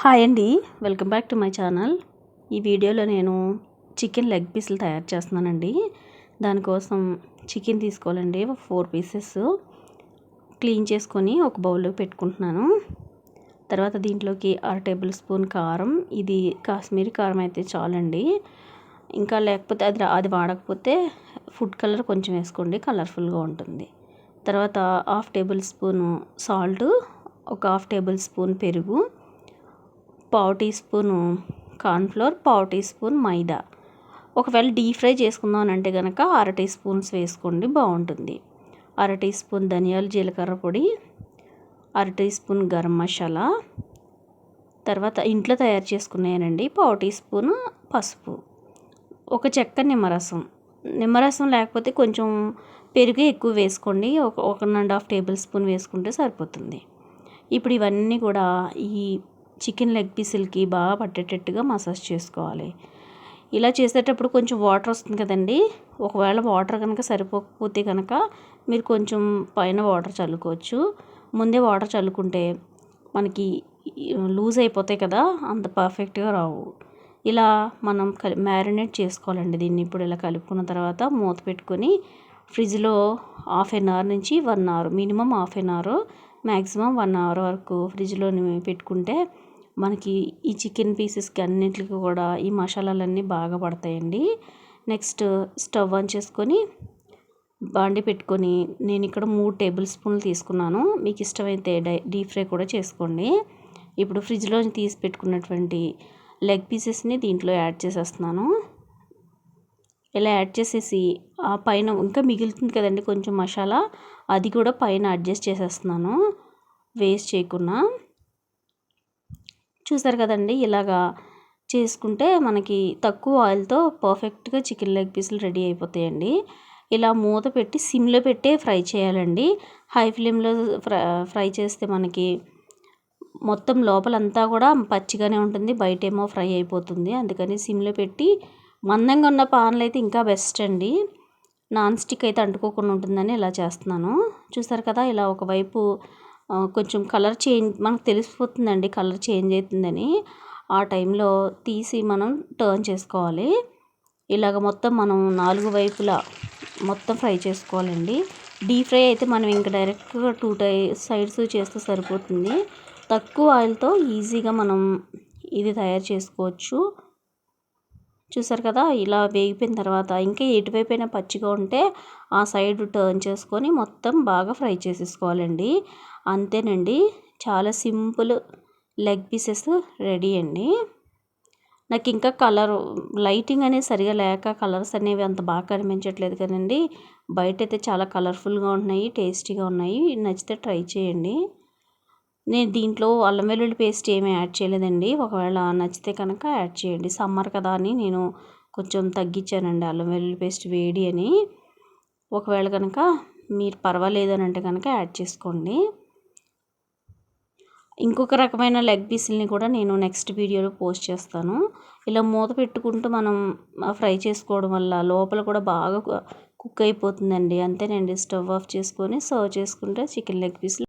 Hi అండి. Welcome back to my channel. ఈ వీడియోలో నేను చికెన్ లెగ్ పీసులు తయారు చేస్తున్నానండి. దానికోసం చికెన్ తీసుకోవాలండి. ఫోర్ పీసెస్ క్లీన్ చేసుకొని ఒక బౌల్లో పెట్టుకుంటున్నాను. తర్వాత దీంట్లోకి అర టేబుల్ స్పూన్ కారం. ఇది కాశ్మీరీ కారం అయితే చాలండి. ఇంకా లేకపోతే అది అది వాడకపోతే ఫుడ్ కలర్ కొంచెం వేసుకోండి. కలర్ఫుల్గా ఉంటుంది. తర్వాత హాఫ్ టేబుల్ స్పూను సాల్ట్ ఒక హాఫ్ టేబుల్ స్పూన్ పెరుగు పావు టీ స్పూను కార్న్ఫ్లోర్ పావు టీ స్పూన్ మైదా. ఒకవేళ డీప్ ఫ్రై చేసుకుందాం అంటే కనుక అర టీ స్పూన్స్ వేసుకోండి బాగుంటుంది. అర టీ స్పూన్ ధనియాలు జీలకర్ర పొడి అర టీ స్పూన్ గరం మసాలా. తర్వాత ఇంట్లో తయారు చేసుకున్నాయనండి పావు టీ స్పూన్ పసుపు. ఒక చెక్క నిమ్మరసం. నిమ్మరసం లేకపోతే కొంచెం పెరుగు ఎక్కువ వేసుకోండి. ఒక ఒక అండ్ హాఫ్ టేబుల్ స్పూన్ వేసుకుంటే సరిపోతుంది. ఇప్పుడు ఇవన్నీ కూడా ఈ చికెన్ లెగ్ పీసులకి బాగా పట్టేటట్టుగా మసాజ్ చేసుకోవాలి. ఇలా చేసేటప్పుడు కొంచెం వాటర్ వస్తుంది కదండి. ఒకవేళ వాటర్ కనుక సరిపోకపోతే కనుక మీరు కొంచెం పైన వాటర్ చల్లుకోవచ్చు. ముందే వాటర్ చల్లుకుంటే మనకి లూజ్ అయిపోతాయి కదా అంత పర్ఫెక్ట్గా రావు. ఇలా మనం కలి మ్యారినేట్ చేసుకోవాలండి దీన్ని. ఇప్పుడు ఇలా కలుపుకున్న తర్వాత మూత పెట్టుకొని ఫ్రిడ్జ్లో హాఫ్ ఎన్ అవర్ నుంచి one hour minimum half an hour maximum one hour వరకు ఫ్రిడ్జ్లో పెట్టుకుంటే మనకి ఈ చికెన్ పీసెస్కి అన్నింటికి కూడా ఈ మసాలాలన్నీ బాగా పడతాయండి. నెక్స్ట్ స్టవ్ ఆన్ చేసుకొని బాండి పెట్టుకొని నేను ఇక్కడ మూడు టేబుల్ స్పూన్లు తీసుకున్నాను. మీకు ఇష్టమైతే డై డీప్ ఫ్రై కూడా చేసుకోండి. ఇప్పుడు ఫ్రిడ్జ్లో తీసి పెట్టుకున్నటువంటి లెగ్ పీసెస్ని దీంట్లో యాడ్ చేసేస్తున్నాను. ఇలా యాడ్ చేసేసి ఆ పైన ఇంకా మిగులుతుంది కదండి కొంచెం మసాలా అది కూడా పైన అడ్జస్ట్ చేసేస్తున్నాను. వేస్ట్ చేయకుండా. చూసారు కదండి ఇలాగా చేసుకుంటే మనకి తక్కువ ఆయిల్తో పర్ఫెక్ట్గా చికెన్ లెగ్ పీసులు రెడీ అయిపోతాయండి. ఇలా మూత పెట్టి సిమ్లో పెట్టే ఫ్రై చేయాలండి. హై ఫ్లేమ్లో ఫ్రై చేస్తే మనకి మొత్తం లోపలంతా కూడా పచ్చిగానే ఉంటుంది బయట ఏమో ఫ్రై అయిపోతుంది. అందుకని సిమ్లో పెట్టి మందంగా ఉన్న పాన్లు అయితే ఇంకా బెస్ట్ అండి. నాన్ స్టిక్ అయితే అంటుకోకుండా ఉంటుందని ఇలా చేస్తున్నాను. చూసారు కదా ఇలా ఒకవైపు కొంచెం కలర్ చేంజ్ మనకు తెలిసిపోతుందండి కలర్ చేంజ్ అవుతుందని. ఆ టైంలో తీసి మనం టర్న్ చేసుకోవాలి. ఇలాగ మొత్తం మనం నాలుగు వైపులా మొత్తం ఫ్రై చేసుకోవాలండి. డీప్ ఫ్రై అయితే మనం ఇంకా డైరెక్ట్గా టూ టై సైడ్స్ చేస్తే సరిపోతుంది. తక్కువ ఆయిల్తో ఈజీగా మనం ఇది తయారు చేసుకోవచ్చు. చూసారు కదా ఇలా వేగిపోయిన తర్వాత ఇంకా ఎటువైపు పచ్చిగా ఉంటే ఆ సైడ్ టర్న్ చేసుకొని మొత్తం బాగా ఫ్రై చేసేసుకోవాలండి. అంతేనండి. చాలా సింపుల్ లెగ్ పీసెస్ రెడీ అండి. నాకు ఇంకా కలర్ లైటింగ్ అనేది సరిగా లేక కలర్స్ అనేవి అంత బాగా కనిపించట్లేదు కదండి. బయట అయితే చాలా కలర్ఫుల్గా ఉన్నాయి టేస్టీగా ఉన్నాయి. నచ్చితే ట్రై చేయండి. నేను దీంట్లో అల్లం వెల్లుల్లి పేస్ట్ ఏమీ యాడ్ చేయలేదండి. ఒకవేళ నచ్చితే కనుక యాడ్ చేయండి. సమ్మర్ కదా అని నేను కొంచెం తగ్గించానండి అల్లం వెల్లుల్లి పేస్ట్ వేడి అని. ఒకవేళ కనుక మీరు పర్వాలేదు అని అంటే కనుక యాడ్ చేసుకోండి. ఇంకొక రకమైన లెగ్ పీసుల్ని కూడా నేను నెక్స్ట్ వీడియోలో పోస్ట్ చేస్తాను. ఇలా మూత పెట్టుకుంటూ మనం ఫ్రై చేసుకోవడం వల్ల లోపల కూడా బాగా కుక్ అయిపోతుందండి. అంతేనండి. స్టవ్ ఆఫ్ చేసుకొని సర్వ్ చేసుకుంటే చికెన్ లెగ్ పీసులు